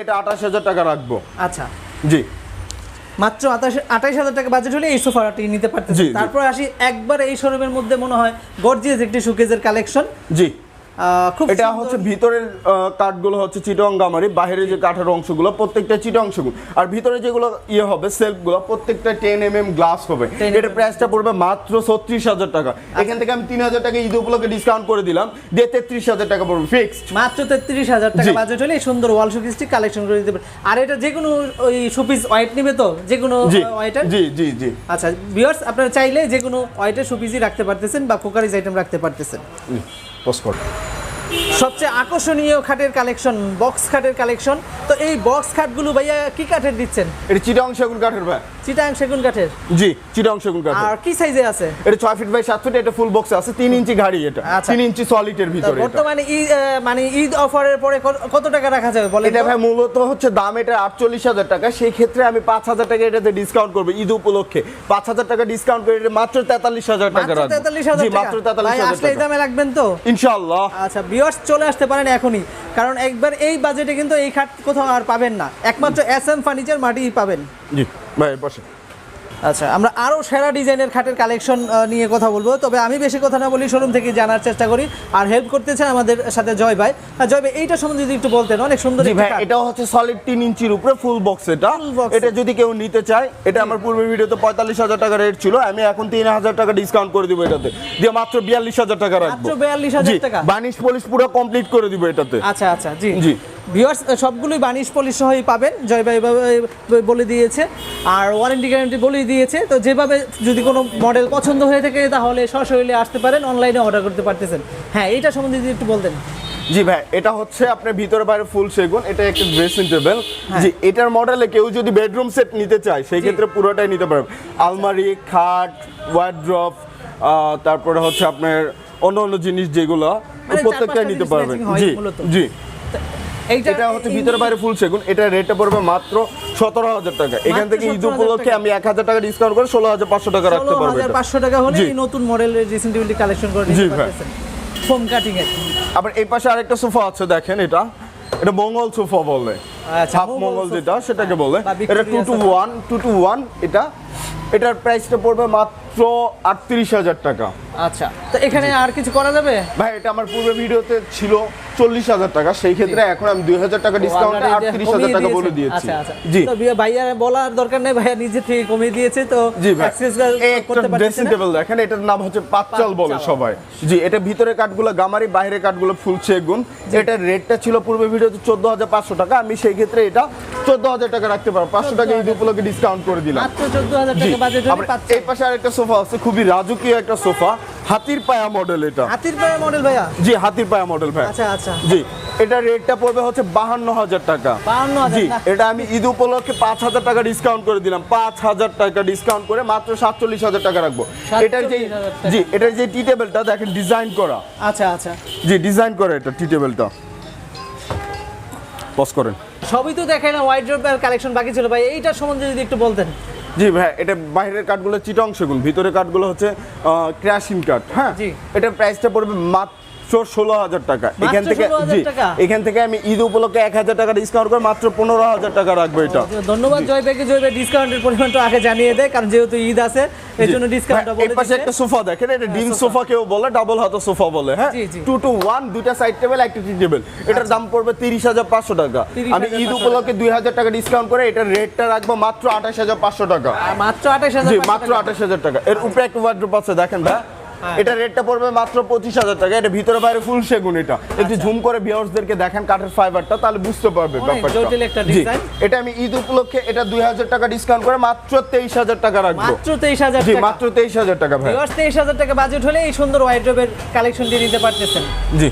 এটা আঠাশ হাজার টাকা রাখব। আচ্ছা। জি। মাত্র আঠাশ হাজার টাকা বাজেট হলে এই সোফাটি নিতে জি, তারপর আসি একবার এই শোরুমের মধ্যে মনে হয় গর্জিয়াস একটি সুকেজের কালেকশন জি। এটা। হচ্ছে ভিতরের কাঠগুলো হচ্ছে চিটং গামারি বাইরের যে কাঠের অংশগুলো প্রত্যেকটা চিটং অংশগুলো আর ভিতরে যেগুলো ইয়ে হবে সেলফগুলো প্রত্যেকটা টেন এম এম গ্লাস হবে। 10 mm এটা প্রাইসটা পড়বে মাত্র ছত্রিশ হাজার টাকা। এখান থেকে আমি তিন হাজার টাকা ঈদ উপলক্ষে ডিসকাউন্ট করে দিলাম দিয়ে তেত্রিশ হাজার টাকা পড়বে ফিক্সড মাত্র তেত্রিশ হাজার টাকা। বাজেট হলে এই সুন্দর ওয়াল শোকেসটি কালেকশন করে দিতে পারে আর এটা যে কোনো ওই শোপিস হোয়াইট নেবে তো? যে কোনো জি। জি জি জি। আচ্ছা ভিউয়ার্স আপনারা চাইলে যে কোনো হোয়াইটের শোপিসই রাখতে পারতেছেন বা কুকারিজ আইটেম রাখতে পারতেছেন। পোস্ট সবচেয়ে আকর্ষণীয় খাটের কালেকশন বক্স খাটের কালেকশন। তো এই বক্স খাটগুলো ভাইয়া কি কাঠের দিচ্ছেন? এটা চিটাং সেগুন কাঠের ভাই। চিটাং সেগুন কাঠের? জি চিটং সেগুন কাঠের। আর কি সাইজে আছে? এটা ছয় ফিট বাই সাত ফিট এটা ফুল বক্স আছে তিন ইঞ্চি গাড়ি এটা। আচ্ছা। ইঞ্চি সলিডের ভিতরে বর্তমানে ঈদ মানে ঈদ অফারের পরে কত- কত টাকা রাখা যাবে বলেন এটা ভাই মূলত হচ্ছে দাম এটা আটচল্লিশ হাজার টাকা সেই ক্ষেত্রে আমি পাঁচ হাজার টাকা এটাতে ডিসকাউন্ট করব ঈদ উপলক্ষে। পাঁচ হাজার টাকা ডিসকাউন্ট করে এটা মাত্র টাকা রাখব। তেতাল্লিশ হাজার জি টাকা? ভাই আসলে এই দামে রাখবেন তো? ইনশাআল্লাহ। আচ্ছা ভিউয়ার্স চলে আসতে পারেন এখনই। কারণ একবার এই বাজেটে কিন্তু এই খাট কোথাও আর পাবেন না। একমাত্র এস এম ফার্নিচার মাটি পাবেন। জি। ভাই বসে আচ্ছা আমরা আরও সেরা ডিজাইনের খাটের কালেকশন নিয়ে কথা বলব। তবে আমি বেশি কথা না বলি শোরুম থেকে জানার চেষ্টা করি। আর হেল্প করতেছেন আমাদের সাথে জয় ভাই। জয় ভাই এইটা সম্বন্ধে যদি একটু বলতেন অনেক সুন্দর ভাই। এটা হচ্ছে সলিড তিন ইঞ্চির উপরে ফুল বক্স এটা। এটা যদি কেউ নিতে চায় এটা আমার পূর্বের ভিডিওতে পঁয়তাল্লিশ হাজার টাকা রেট ছিল আমি এখন তিন হাজার টাকা ডিসকাউন্ট করে দিব এটাতে। দিয়ে মাত্র বিয়াল্লিশ হাজার টাকা রাখব। মাত্র 42,000 জি, টাকা? বানিশ পলিশ পুরো কমপ্লিট করে দিব এটাতে। আচ্ছা আচ্ছা জি। জি। ভিউয়ার্স সবগুলোই বানিশ পলিশ সহই পাবেন জয় ভাই বলে দিয়েছে। আর ওয়ারেন্টি গ্যারান্টি বলেই দিয়েছে। তো যেভাবে যদি কোনো মডেল পছন্দ হয়ে থাকে তাহলে সশরীরে আসতে পারেন অনলাইনে অর্ডার করতে পারতেছেন। হ্যাঁ এইটা সম্বন্ধে যদি একটু বলতেন। জি ভাই এটা হচ্ছে আপনার ভিতরে বাইরে ফুল সেগুন এটা একটা ড্রেসিং টেবিল হ্যাঁ। জি এটার মডেলে কেউ যদি বেডরুম সেট নিতে চায় সেই ক্ষেত্রে পুরোটাই নিতে পারবে। আলমারি খাট ওয়ার্ড্রপ তারপরে হচ্ছে আপনার অন্য অন্য জিনিস যেগুলো মানে প্রত্যেকটাই নিতে পারবেন জি জি। এটা হচ্ছে ভিতরে বাইরে ফুল সেগুন। এটা রেটটা পড়বে মাত্র সতেরো হাজার টাকা। এখান থেকে ঈদ উপলক্ষে আমি এক হাজার টাকা ডিসকাউন্ট করে ষোলো হাজার পাঁচশো টাকা রাখতে পারব পাঁচশো টাকা হলে নতুন মডেলের টেবিলটি কালেকশন করে জি ভাই। ফোম কাটিং এর। আবার এই পাশে আরেকটা সোফা আছে দেখেন এটা। এটা মঙ্গল সোফা বলে। আচ্ছা, হাফ মঙ্গল যেটা সেটাকে বলে। এটা two two one two two one এটা। এটার প্রাইসটা পড়বে মাত্র আটত্রিশ হাজার টাকা। আচ্ছা তো এখানে আর কিছু করা যাবে? ভাই এটা আমার পূর্বে ভিডিওতে ছিল চল্লিশ হাজার টাকা সেই ক্ষেত্রে এখন আমি দুই হাজার টাকা ডিসকাউন্টে আটত্রিশ হাজার টাকা বলে দিয়েছি। আচ্ছা আচ্ছা। জি। তো ভাইয়া- বলার দরকার নেই ভাইয়া নিজে থেকে কমিয়ে দিয়েছে তো জি ভাই। একটা ড্রেসিং টেবিল দেখেন এটার নাম হচ্ছে পাঁচচাল বলে সবাই। জি এটা ভিতরে কাঠগুলো গামারি বাইরে কাঠগুলো ফুল সেগুন। এটার রেটটা ছিল পূর্বে ভিডিওতে চোদ্দ হাজার পাঁচশো টাকা আমি সেই ক্ষেত্রে এটা চোদ্দ হাজার টাকা রাখতে পারব। পাঁচশো টাকা ঈদ উপলক্ষে ডিসকাউন্ট করে দিলাম। এই পাশে আরেকটা সোফা আছে খুবই রাজকীয় একটা সোফা। হাতির পায়া মডেল এটা। হাতির পায়া মডেল ভাইয়া? জি হাতির পায়া মডেল ভাই আচ্ছা আচ্ছা। জি এটা রেটটা পড়বে হচ্ছে বাহান্ন হাজার টাকা। 52,000 জি এটা আমি ঈদ উপলক্ষে পাঁচ হাজার টাকা ডিসকাউন্ট করে দিলাম। পাঁচ হাজার টাকা ডিসকাউন্ট করে মাত্র সাতচল্লিশ হাজার টাকা রাখব। এটার যে 47,000 জি এটার যে টি টেবিলটা দেখেন ডিজাইন করা। আচ্ছা আচ্ছা। জি ডিজাইন করা এটা টি টেবিলটা পজ করেন। সবই তো দেখাই না ওয়াইড কালেকশন বাকি ছিল। ভাই এইটার সম্বন্ধে যদি একটু বলতেন। জি ভাই এটা বাইরের কাঠগুলো চিটং সেগুন ভিতরের কাঠগুলো হচ্ছে ক্র্যাশিং কাঠ হ্যাঁ জি। এটা প্রাইসটা পড়বে মাত্র ষোলো হাজার টাকা। এখান থেকে জি এখান থেকে আমি ঈদ উপলক্ষে এক হাজার টাকা ডিসকাউন্ট করে মাত্র পনেরো হাজার টাকা রাখব এটা। ধন্যবাদ জয় ভাইকে জয় ভাই ডিসকাউন্টের পরিমাণটা আগে জানিয়ে দেয় কারণ যেহেতু ঈদ আছে এই জন্য ডিসকাউন্টটা বলে পাশে একটা সোফা দেখেন এটা ডিম সোফা। কেউ বলে ডাবল হাতা সোফা বলে হ্যাঁ। টু টু ওয়ান দুইটা সাইড টেবিল একটা টি টেবিল এটার দাম পড়বে তিরিশ হাজার পাঁচশো টাকা। 30,500 আমি ঈদ উপলক্ষে দুই হাজার টাকা ডিসকাউন্ট করে এটার রেটটা রাখব মাত্র আঠাশ হাজার পাঁচশো টাকা। মাত্র আঠাশ হাজার মাত্র আঠাশ হাজার টাকা। এর উপরে একটা ওয়ার্ড্রোপ আছে দেখেন ভাই। হ্যাঁ। এটা রেটটা পড়বে মাত্র পঁচিশ হাজার টাকা। এটা ভিতরে বাইরে ফুল সেগুন এটা। একটু ঝুম করে ভিউয়ার্সদেরকে দেখেন কাঠের ফাইবারটা তাহলে বুঝতে পারবে ব্যাপারটা। জি, এটা আমি ঈদ উপলক্ষে এটা দুই হাজার টাকা ডিসকাউন্ট করে মাত্র তেইশ হাজার টাকা রাখব। মাত্র তেইশ হাজার জি মাত্র তেইশ হাজার টাকা ভাই। তেইশ হাজার টাকা বাজেট হলে এই সুন্দর ওয়াইড্রোবের কালেকশনটি নিতে পারতেছেন। জি।